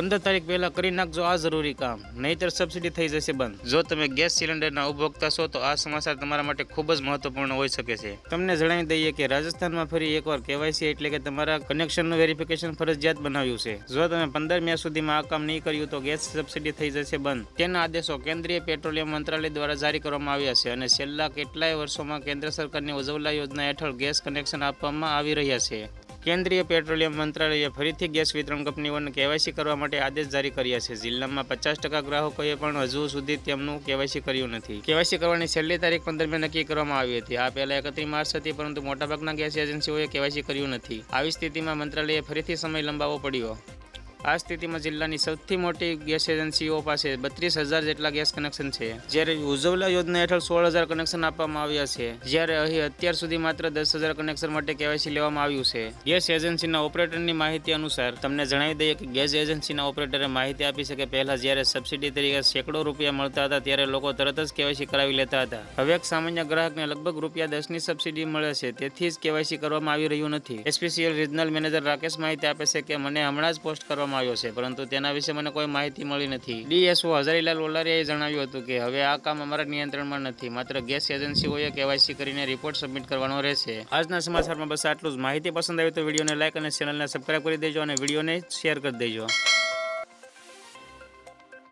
પંદર તારીખ પહેલાં કરી નાખજો આ જરૂરી કામ. નહીતર સબસિડી થઈ જશે બંધ. જો તમે ગેસ સિલિન્ડરના ઉપભોક્તા છો તો આ સમાચાર તમારા માટે ખૂબ જ મહત્વપૂર્ણ હોઈ શકે છે. તમને જણાવી દઈએ કે રાજસ્થાનમાં ફરી એકવાર કેવાયસી એટલે કે તમારા કનેક્શનનું વેરિફિકેશન ફરજિયાત બનાવ્યું છે. જો તમે પંદર મે સુધીમાં આ કામ નહીં કર્યું તો ગેસ સબસિડી થઈ જશે બંધ. તેના આદેશો કેન્દ્રીય પેટ્રોલિયમ મંત્રાલય દ્વારા જારી કરવામાં આવ્યા છે અને છેલ્લા કેટલાય વર્ષોમાં કેન્દ્ર સરકારની ઉજવલા યોજના હેઠળ ગેસ કનેક્શન આપવામાં આવી રહ્યા છે. કેન્દ્રીય પેટ્રોલિયમ મંત્રાલયે ફરીથી ગેસ વિતરણ કંપનીઓને કેવાયસી કરવા માટે આદેશ જારી કર્યા છે. જિલ્લામાં પચાસ ટકા ગ્રાહકોએ પણ હજુ સુધી તેમનું કેવાયસી કર્યું નથી. કેવાયસી કરવાની છેલ્લી તારીખ પંદરમી નક્કી કરવામાં આવી હતી. આ પહેલા એકત્રીસ માર્ચ હતી, પરંતુ મોટાભાગના ગેસ એજન્સીઓએ કેવાયસી કર્યું નથી. આવી સ્થિતિમાં મંત્રાલયે ફરીથી સમય લંબાવવો પડ્યો. આ સ્થિતિમાં જિલ્લાની સૌથી મોટી ગેસ એજન્સીઓ પાસે બત્રીસ હજાર જેટલા ગેસ કનેક્શન છે. જ્યારે ઉજવલા યોજના હેઠળ સોળ હજાર કનેક્શન આપવામાં આવ્યા છે. જ્યારે અહીં અત્યાર સુધી માત્ર દસ હજાર કનેક્શન માટે કેવાયસી લેવામાં આવ્યું છે. ગેસ એજન્સીના ઓપરેટરની માહિતી અનુસાર તમને જણાવી દઈએ કે ગેસ એજન્સીના ઓપરેટરે માહિતી આપી છે કે પહેલા જ્યારે સબસિડી તરીકે સેંકડો રૂપિયા મળતા હતા, ત્યારે લોકો તરત જ કેવાયસી કરાવી લેતા હતા. હવે એક સામાન્ય ગ્રાહકને લગભગ રૂપિયા દસની સબસિડી મળે છે. તેથી જ કેવાયસી કરવામાં આવી રહ્યું નથી. એસપીસીએલ રિજનલ મેનેજર રાકેશ માહિતી આપે છે કે મને હમણાં જ પોસ્ટ કરવામાં આવ્યો છે. પરંતુ તેના વિશે મને કોઈ માહિતી મળી નથી. ડીએસઓ હજારીલાલ ઓલારિયાએ જણાવ્યું હતું કે, હવે આ કામ અમારા નિયંત્રણમાં નથી. માત્ર ગેસ એજન્સીઓએ કેવાયસી કરીને રિપોર્ટ સબમિટ કરવાનો રહેશે. આજના સમાચારમાં બસ આટલું જ. માહિતી પસંદ આવી તો વિડીયોને લાઇક અને ચેનલને સબસ્ક્રાઈબ કરી દેજો અને વિડીયોને શેર કરી દેજો.